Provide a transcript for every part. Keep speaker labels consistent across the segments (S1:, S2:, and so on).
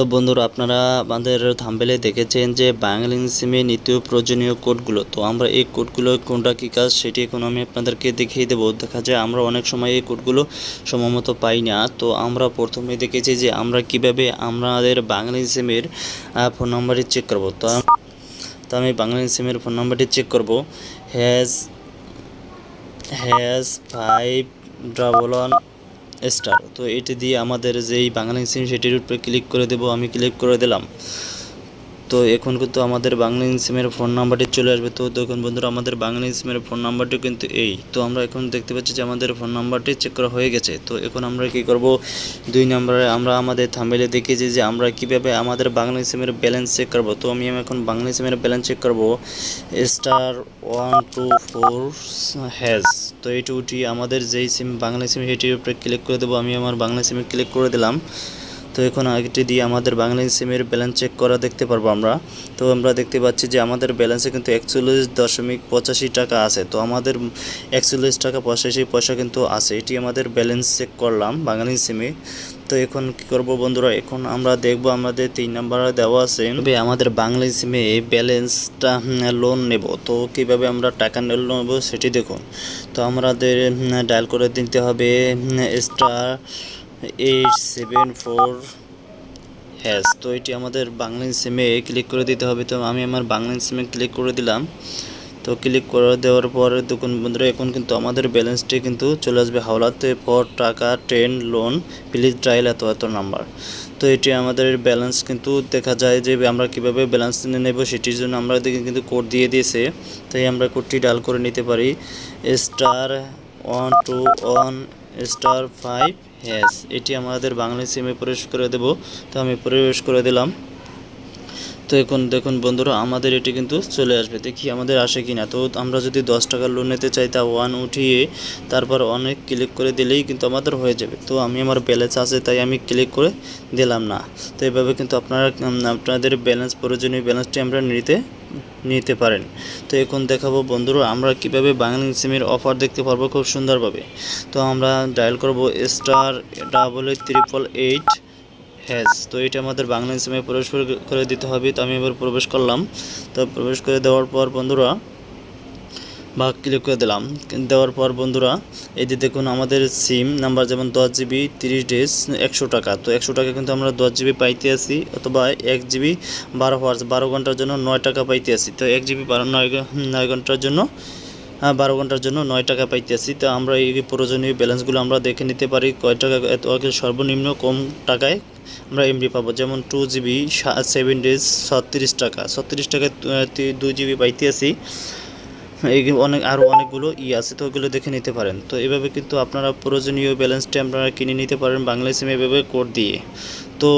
S1: তো বন্ধুরা আপনারা আমাদের থাম্বেলে দেখেছেন যে বাংলিং সিমে নিত্য প্রয়োজনীয় কোডগুলো। তো আমরা এই কোডগুলো কোনটা কী কাজ সেটি এখন আমি আপনাদেরকে দেখিয়ে দেবো। দেখা যায় আমরা অনেক সময় এই কোডগুলো সময়মতো পাই না। তো আমরা প্রথমে দেখেছি যে আমরা কীভাবে আমাদের বাংলিং সিমের ফোন নাম্বারটি চেক করব। তো তো আমি বাংলিং সিমের ফোন নাম্বারটি চেক করব। Hash hash five double one star তো এটি দিয়ে আমাদের যেই বাংলা সিম সেটির উপরে ক্লিক করে দেবো, আমি ক্লিক করে দিলাম। তো এখন কিন্তু আমাদের বাংলা সিমের ফোন নাম্বারটি চলে আসবে। তো দেখুন বন্ধুরা, আমাদের বাংলা সিমের ফোন নাম্বারটি কিন্তু এই। তো আমরা এখন দেখতে পাচ্ছি যে আমাদের ফোন নাম্বারটি চেক করা হয়ে গেছে। তো এখন আমরা কি করব? দুই নম্বরে আমরা আমাদের থামেলে দেখেছি যে আমরা কীভাবে আমাদের বাংলা সিমের ব্যালেন্স চেক করব। তো আমি এখন বাংলা সিমের ব্যালেন্স চেক করব। Star one two four hash তো এইটুকুটি আমাদের যেই সিম বাংলা সিম সেটির উপরে ক্লিক করে দেবো। আমি আমার বাংলা সিমে ক্লিক করে দিলাম। তো এখন আগেটি দিয়ে আমাদের বাংলা সিমের ব্যালেন্স চেক করা দেখতে পারব আমরা। তো আমরা দেখতে পাচ্ছি যে আমাদের ব্যালেন্সে কিন্তু একচল্লিশ দশমিক পঁচাশি টাকা আছে। তো আমাদের একচল্লিশ টাকা পঁচাশি পয়সা কিন্তু আছে। এটি আমাদের ব্যালেন্স চেক করলাম বাঙালি সিমে তো এখন কি করব বন্ধুরা? এখন আমরা দেখব, আমাদের তিন নাম্বার দেওয়া আছে। তবে আমাদের বাংলা সিমে ব্যালেন্সটা লোন নেব। তো কীভাবে আমরা টাকা নেব সেটি দেখুন। তো আমাদের ডায়াল করে দিতে হবে star eight seven four hash তো এটি আমাদের বাংলা সিমে ক্লিক করে দিতে হবে। তো আমি আমার বাংলা সিমে ক্লিক করে দিলাম। তো ক্লিক করে দেওয়ার পর দেখুন বন্ধুরা, এখন কিন্তু আমাদের ব্যালেন্সটি কিন্তু চলে আসবে হাওলাতে ফর টাকা ট্রেন লোন প্লিজ ট্রাইল এত এত নাম্বার তো এটি আমাদের ব্যালেন্স কিন্তু দেখা যায় যে আমরা কীভাবে ব্যালেন্স নেব সেটির জন্য আমরা কিন্তু কোড দিয়ে দিয়েছে, তাই আমরা কোডটি ডাল করে নিতে পারি। Star one two one star five hash এটি আমাদের বাংলা সিমে প্রবেশ করে দেব। তো আমি প্রবেশ করে দিলাম। তো এখন দেখুন বন্ধুরা, আমাদের এটি কিন্তু চলে আসবে। দেখি আমাদের আসে কি না তো আমরা যদি দশ টাকার লোন নিতে চাই, তা ওয়ান উঠিয়ে তারপর অনেক ক্লিক করে দিলেই কিন্তু আমাদের হয়ে যাবে। তো আমি আমার ব্যালেন্স আছে, তাই আমি ক্লিক করে দিলাম না। তো এভাবে কিন্তু আপনারা আপনাদের ব্যালেন্স প্রয়োজনীয় ব্যালেন্সটি আমরা নিতে নিতে পারেন। তো এখন দেখাবো বন্ধুরা, আমরা কীভাবে বাংলা সিমের অফার দেখতে পারব খুব সুন্দরভাবে। তো আমরা ডায়াল করব star double eight triple eight hash তো এটা আমাদের বাংলা সিমে প্রবেশ করে- দিতে হবে। তো আমি এবার প্রবেশ করলাম। তো প্রবেশ করে দেওয়ার পর বন্ধুরা বা ক্লিক করে দিলাম। দেওয়ার পর বন্ধুরা, এই যে দেখুন আমাদের সিম নাম্বার যেমন দশ জিবি তিরিশ ডেজ একশো টাকা। তো একশো টাকা কিন্তু আমরা দশ জিবি পাইতে আসি অথবা এক জিবি বারো আওয়ার্স বারো ঘণ্টার জন্য নয় টাকা পাইতে আসি তো এক জিবি বারো, নয় নয় ঘণ্টার জন্য বারো ঘণ্টার জন্য নয় টাকা পাইতে আসি তো আমরা এই প্রয়োজনীয় ব্যালেন্সগুলো আমরা দেখে নিতে পারি, কয় টাকা সর্বনিম্ন কম টাকায় আমরা এমবি পাবো। যেমন টু জিবি সেভেন ডেজ ছত্রিশ টাকা। ছত্রিশ টাকায় দুই জিবি পাইতে আসি এই অনেক আরও অনেকগুলো ই আছে, তো ওগুলো দেখে নিতে পারেন। তো এভাবে কিন্তু আপনারা প্রয়োজনীয় ব্যালেন্সটি আপনারা কিনে নিতে পারেন বাংলা সিমে এভাবে কোড দিয়ে। তো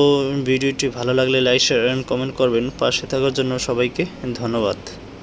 S1: ভিডিওটি ভালো লাগলে লাইক, শেয়ার কমেন্ট করবেন। পাশে থাকার জন্য সবাইকে ধন্যবাদ।